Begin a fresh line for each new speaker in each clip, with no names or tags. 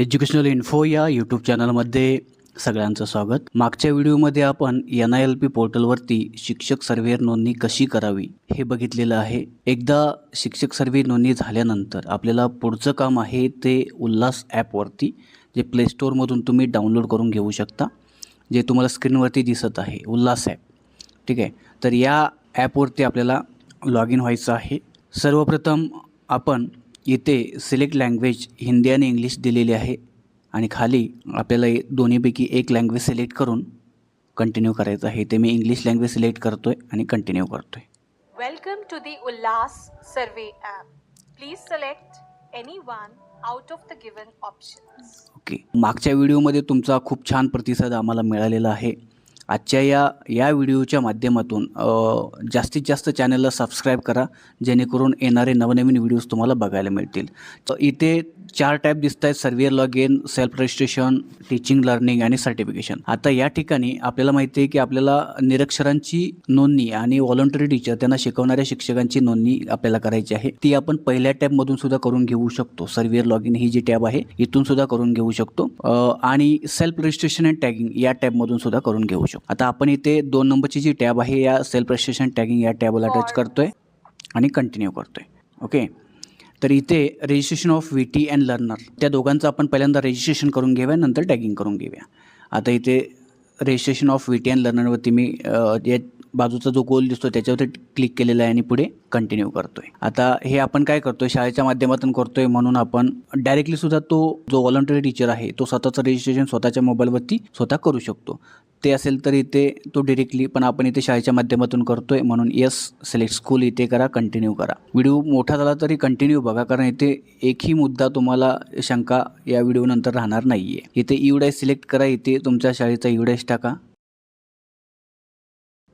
Educational info या YouTube चॅनलमध्ये सगळ्यांचं स्वागत. मागच्या व्हिडिओमध्ये आपण एन आय एल पी पोर्टलवरती शिक्षक सर्व्हेअर नोंदणी कशी करावी हे बघितलेलं आहे. एकदा शिक्षक सर्व्हे नोंदणी झाल्यानंतर आपल्याला पुढचं काम आहे ते उल्हास ॲपवरती जे प्ले स्टोअरमधून तुम्ही डाउनलोड करून घेऊ शकता जे तुम्हाला स्क्रीनवरती दिसत आहे उल्हास ॲप. ठीक आहे? तर या ॲपवरती आपल्याला लॉग इन व्हायचं आहे. सर्वप्रथम आपण इथे सिलेक्ट लँग्वेज हिंदी आणि इंग्लिश दिलेली आहे आणि खाली आपल्याला दोन्हीपैकी एक लँग्वेज सिलेक्ट करून कंटिन्यू करायचं आहे ते मी इंग्लिश लँग्वेज सिलेक्ट करतो आहे आणि कंटिन्यू करतो आहे
Welcome to the Ullas Survey app. Please select any one out of the given options.
Okay मागच्या व्हिडिओमध्ये तुमचा खूप छान प्रतिसाद आम्हाला मिळालेला आहे आजच्या या या व्हिडिओच्या माध्यमातून जास्तीत जास्त चॅनलला सबस्क्राईब करा जेणेकरून येणारे नवनवीन व्हिडिओज तुम्हाला बघायला मिळतील. तर इथे चार टाईप दिसत आहेत surveyor log in self registration teaching learning आणि सर्टिफिकेशन आता या ठिकाणी आपल्याला माहिती आहे की आपल्याला निरक्षरांची नोंदणी आणि व्हॉलंटरी टीचर त्यांना शिकवणाऱ्या शिक्षकांची नोंदणी आपल्याला करायची आहे. ती आपण पहिल्या टॅबमधून सुद्धा करून घेऊ शकतो. सर्व्हिअर लॉग इन ही जी टॅब आहे इथून सुद्धा करून घेऊ शकतो. आणि सेल्फ रजिस्ट्रेशन अँड टॅगिंग या टॅबमधून सुद्धा करून घेऊ शकतो. आता आपण इथे दोन नंबरची जी टॅब आहे या सेल्फ रजिस्ट्रेशन टॅगिंग या टॅबला टच करतोय आणि कंटिन्यू करतोय. ओके? तर इथे registration of V T and learner त्या दोघांचं आपण पहिल्यांदा रजिस्ट्रेशन करून घेऊया नंतर टॅगिंग करून घेऊया. आता इथे registration of V T and लर्नरवरती मी या बाजूचा जो गोल दिसतो त्याच्यावरती क्लिक केलेला आहे आणि पुढे कंटिन्यू करतोय. आता हे आपण काय करतोय? शाळेच्या माध्यमातून करतोय म्हणून आपण डायरेक्टली सुद्धा तो जो व्हॉलंटरी टीचर आहे तो स्वतःचं रजिस्ट्रेशन स्वतःच्या मोबाईलवरती स्वतः करू शकतो. ते असेल तर इथे तो डिरेक्टली पण आपण इथे शाळेच्या माध्यमातून करतोय म्हणून येस सिलेक्ट स्कूल इथे करा कंटिन्यू करा. व्हिडिओ मोठा झाला तरी कंटिन्यू बघा कारण इथे एकही मुद्दा तुम्हाला शंका या व्हिडिओनंतर राहणार नाही आहे इथे युडायस सिलेक्ट करा इथे तुमच्या शाळेचा युडायस टाका.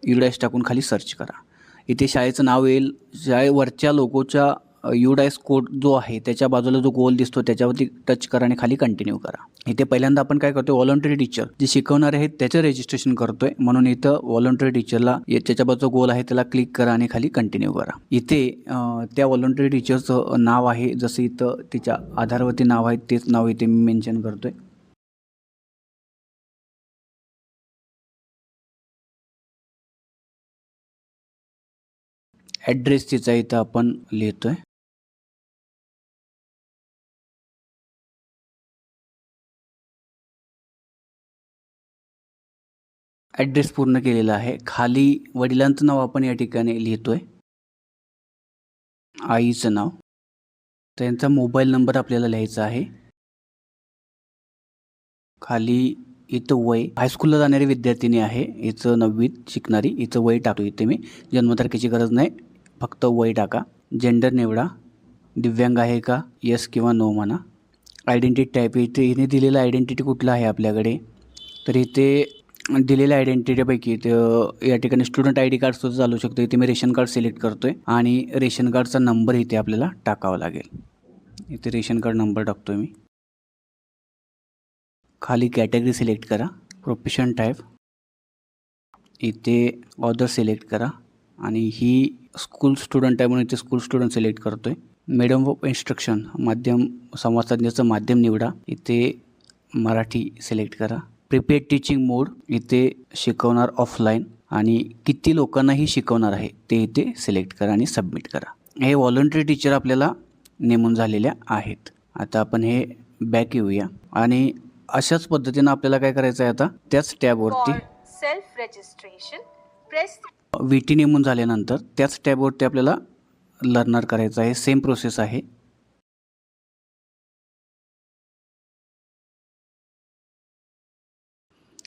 युडायस टाकून खाली सर्च करा. इथे शाळेचं नाव येईल. शाळेवरच्या लोगोच्या युडायस कोड जो आहे त्याच्या बाजूला जो गोल दिसतो त्याच्यावरती टच करा आणि खाली कंटिन्यू करा. इथे पहिल्यांदा आपण काय करतोय? व्हॉलंटरी टीचर जे शिकवणारे आहेत त्याचं रजिस्ट्रेशन करतोय. म्हणून इथं व्हॉलंटरी टीचरला त्याच्या बाजूचा गोल आहे त्याला क्लिक करा आणि खाली कंटिन्यू करा. इथे त्या व्हॉलंटरी टीचरचं नाव आहे. जसं इथं तिच्या आधारवरती नाव आहे तेच नाव इथे मी मेन्शन करतोय. ॲड्रेस तिचा इथं आपण लिहितो आहे ॲड्रेस पूर्ण केलेला आहे. खाली वडिलांचं नाव आपण या ठिकाणी लिहितो आहे आईचं नाव. त्यांचा मोबाईल नंबर आपल्याला लिहायचा आहे. खाली इथं वय. हायस्कूलला जाणारी विद्यार्थिनी आहे. हिचं नववीत शिकणारी. हिचं वय टाकतो इथे मी. जन्मतारखेची गरज नाही. फक्त वय टाका. जेंडर निवडा. दिव्यांग आहे का? यस किंवा नो म्हणा. आयडेंटिटी टाईप इथे हिने दिलेलं आयडेंटिटी कुठलं आहे आपल्याकडे? तर इथे दिलेल्या आयडेंटिटीपैकी या ठिकाणी स्टुडंट आय डी कार्ड सुद्धा चालू शकतो. इथे मी रेशन कार्ड सिलेक्ट करतो आहे आणि रेशन कार्डचा नंबर इथे आपल्याला टाकावा लागेल. इथे रेशन कार्ड नंबर टाकतो आहे मी. खाली कॅटेगरी सिलेक्ट करा. प्रोफेशन टाईप इथे ऑदर सिलेक्ट करा. आणि ही स्कूल स्टुडंट आहे म्हणून इथे स्कूल स्टुडंट सिलेक्ट करतो आहे मेडम ऑफ इन्स्ट्रक्शन माध्यम संवाद माध्यम निवडा. इथे मराठी सिलेक्ट करा. प्रिपेड टीचिंग मोड इथे शिकवणार ऑफलाईन आणि किती लोकांनाही शिकवणार आहे ते इथे सिलेक्ट करा आणि सबमिट करा. हे व्हॉलंटरी टीचर आपल्याला नेमून झालेल्या आहेत. आता आपण हे बॅक येऊया. आणि अशाच पद्धतीनं आपल्याला काय करायचं आहे आता? त्याच टॅबवरती
self registration press
V T नेमून झाल्यानंतर त्याच टॅबवरती आपल्याला लर्नर करायचं आहे. सेम प्रोसेस आहे.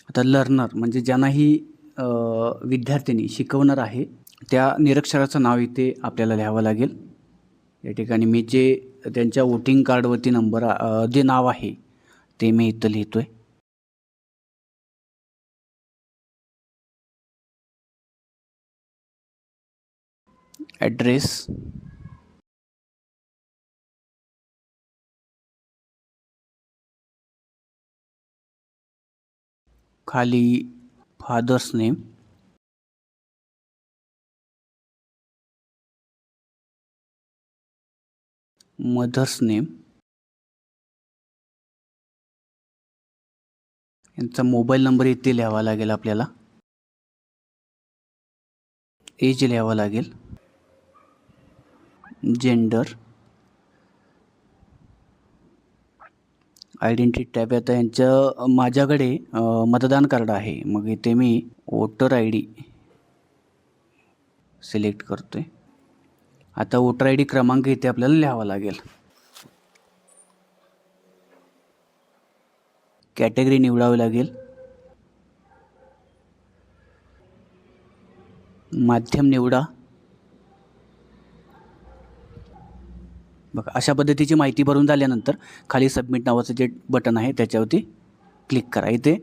आता लर्नर म्हणजे ज्यांनाही अ, विद्यार्थिनी शिकवणार आहे त्या निरक्षराचं नाव इथे आपल्याला लिहावं लागेल. या ठिकाणी मी जे त्यांच्या वोटिंग कार्डवरती नंबर जे नाव आहे ते मी इथं लिहितो आहे ॲड्रेस. खाली फादर्स नेम. Mother's name. यांचा मोबाईल नंबर इथे लिहावा लागेल आपल्याला. एज लिहावं लागेल. जेंडर आयडेंटिटी टॅब आता यांचं माझ्याकडे मतदान कार्ड आहे. मग इथे मी वोटर आय डी सिलेक्ट करतो आहे आता वोटर आय डी क्रमांक इथे आपल्याला लिहावा लागेल. कॅटेगरी निवडावी लागेल. माध्यम निवडा. बघा अशा पद्धतीची माहिती भरून झाल्यानंतर खाली सबमिट नावाचं जे बटन आहे त्याच्यावरती क्लिक करा. इथे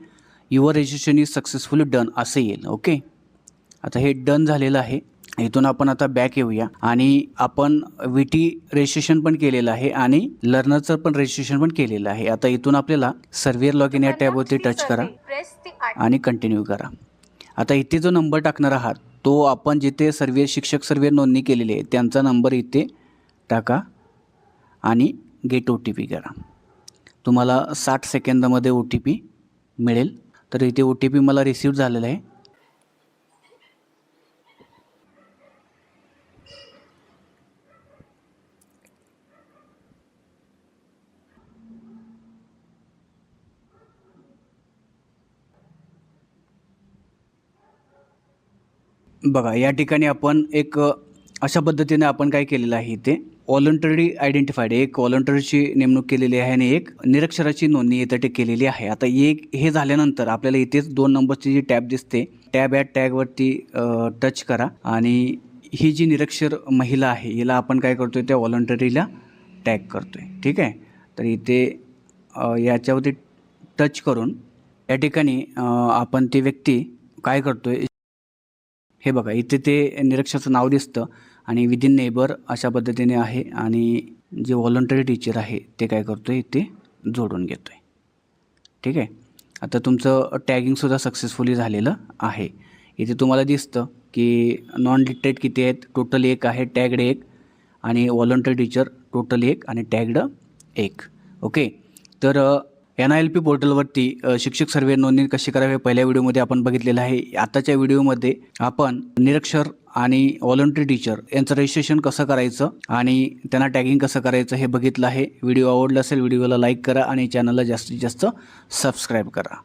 your registration is successfully done असं येईल ओके आता हे डन झालेलं आहे. इथून आपण आता बॅक येऊया. आणि आपण व्ही टी रजिस्ट्रेशन पण केलेलं आहे आणि लर्नरचं पण रजिस्ट्रेशन पण केलेलं आहे. आता इथून आपल्याला सर्व्हिअर लॉग इन या टॅबवरती टच करा. आणि कंटिन्यू करा. आता इथे जो नंबर टाकणार आहात तो आपण जिथे सर्वे शिक्षक सर्वे नोंदणी केलेली आहे त्यांचा नंबर इथे टाका. आणि गेट ओ टी पी करा. तुम्हाला साठ सेकंदामध्ये ओ टी पी मिळेल. तर इथे ओ टी पी मला रिसीव झालेला आहे. बघा या ठिकाणी आपण एक अशा पद्धतीने आपण काय केलेलं आहे इथे? व्हॉलंटरी आयडेंटिफाईड एक व्हॉलंटरीची नेमणूक केलेली आहे आणि एक निरक्षराची नोंदणी येथे केलेली आहे. आता एक हे झाल्यानंतर आपल्याला इथेच दोन नंबरची जी टॅब दिसते टॅब ॲट टॅगवरती टच करा आणि ही जी निरक्षर महिला आहे हिला आपण काय करतो आहे त्या व्हॉलंटरीला टॅग करतो आहे ठीक आहे? तर इथे याच्यावरती टच करून या ठिकाणी आपण ती व्यक्ती काय करतो आहे हे बघा इथे ते निरक्षराचं नाव दिसतं. आणि विदिन नेबर अशा पद्धतीने आहे आणि जे व्हॉलंटरी टीचर आहे ते काय करतो आहे ते जोडून घेतो आहे ठीक आहे? आता तुमचं टॅगिंगसुद्धा सक्सेसफुली झालेलं आहे. इथे तुम्हाला दिसतं की नॉन डिटेक्ट किती आहेत? टोटल एक आहे टॅगड एक. आणि व्हॉलंटरी टीचर टोटल एक आणि टॅगड एक. ओके तर एन आय एल पी पोर्टलवरती शिक्षक सर्वे नोंदणी कशी करावी हे पहिल्या व्हिडिओमध्ये आपण बघितलेलं आहे. आताच्या व्हिडिओमध्ये आपण निरक्षर आणि व्हॉलंटरी टीचर यांचं रजिस्ट्रेशन कसं करायचं आणि त्यांना टॅगिंग कसं करायचं हे बघितलं आहे. व्हिडिओ आवडला असेल व्हिडिओला लाईक करा आणि चॅनलला जास्तीत जास्त सबस्क्राईब करा.